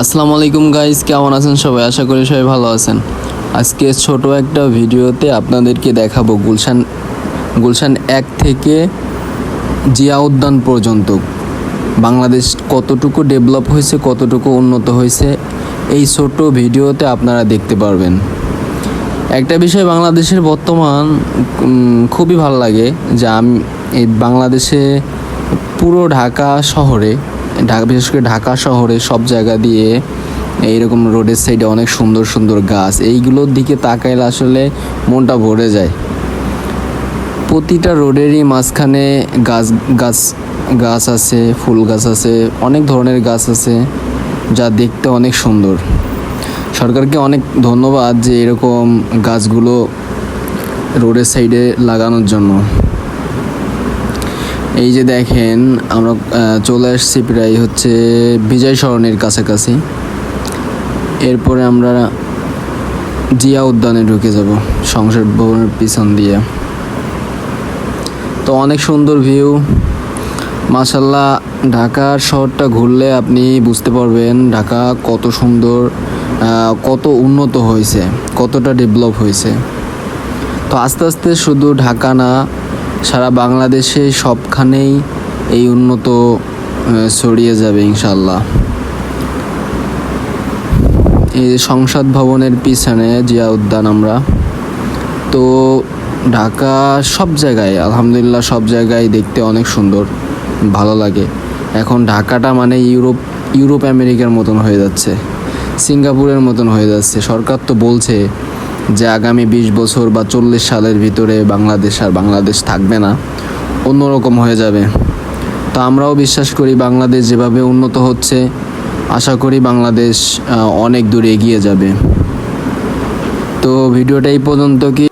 আসসালামু আলাইকুম গাইস কেমন আছেন সবাই? আশা করি সবাই ভালো আছেন। আজকে ছোট একটা ভিডিওতে আপনাদেরকে দেখাবো গুলশান গুলশান এক থেকে জিয়া উদ্যান পর্যন্ত। বাংলাদেশ কতটুকু ডেভেলপ হয়েছে, কতটুকু উন্নত হয়েছে, এই ছোট ভিডিওতে আপনারা দেখতে পারবেন। একটা বিষয় বাংলাদেশের বর্তমান খুবই ভালো লাগে যে আমি, এই বাংলাদেশে পুরো ঢাকা শহরে ঢাকা বিশেষ করে ঢাকা শহরে সব জায়গা দিয়ে এইরকম রোডের সাইডে অনেক সুন্দর সুন্দর গাছ। এইগুলোর দিকে তাকাইলে আসলে মনটা ভরে যায়। প্রতিটা রোডেরই মাঝখানে গাছ গাছ গাছ আছে, ফুল গাছ আছে, অনেক ধরনের গাছ আছে যা দেখতে অনেক সুন্দর। সরকারকে অনেক ধন্যবাদ যে এরকম গাছগুলো রোডের সাইডে লাগানোর জন্য। এই যে দেখেন, আমরা চলে আসছি প্রায় হচ্ছে বিজয় সরণের কাছাকাছি। এরপরে আমরা জিয়া উদ্যানে ঢুকে যাব, সংসদ ভবনের পিছন দিয়ে। তো অনেক সুন্দর ভিউ। মাসাল্লাহ ঢাকার শহরটা ঘুরলে আপনি বুঝতে পারবেন ঢাকা কত সুন্দর কত উন্নত হয়েছে, কতটা ডেভেলপ হয়েছে। তো আস্তে আস্তে শুধু ঢাকা না সারা বাংলাদেশে সবখানেই এই উন্নত ছড়িয়ে যাবে ইনশাল্লাহ এই সংসদ ভবনের পিছনে জিয়া উদ্যান আমরা, তো ঢাকা সব জায়গায়, আলহামদুলিল্লাহ সব জায়গায় দেখতে অনেক সুন্দর, ভালো লাগে। এখন ঢাকাটা মানে ইউরোপ ইউরোপ আমেরিকার মতন হয়ে যাচ্ছে, সিঙ্গাপুরের মতন হয়ে যাচ্ছে, সরকার তো বলছে যে আগামী বিশ বছর বা চল্লিশ সালের ভিতরে বাংলাদেশ আর বাংলাদেশ থাকবে না, অন্যরকম হয়ে যাবে। তো আমরাও বিশ্বাস করি বাংলাদেশ যেভাবে উন্নত হচ্ছে, আশা করি বাংলাদেশ অনেক দূরে এগিয়ে যাবে। তো ভিডিওটা এই পর্যন্ত কি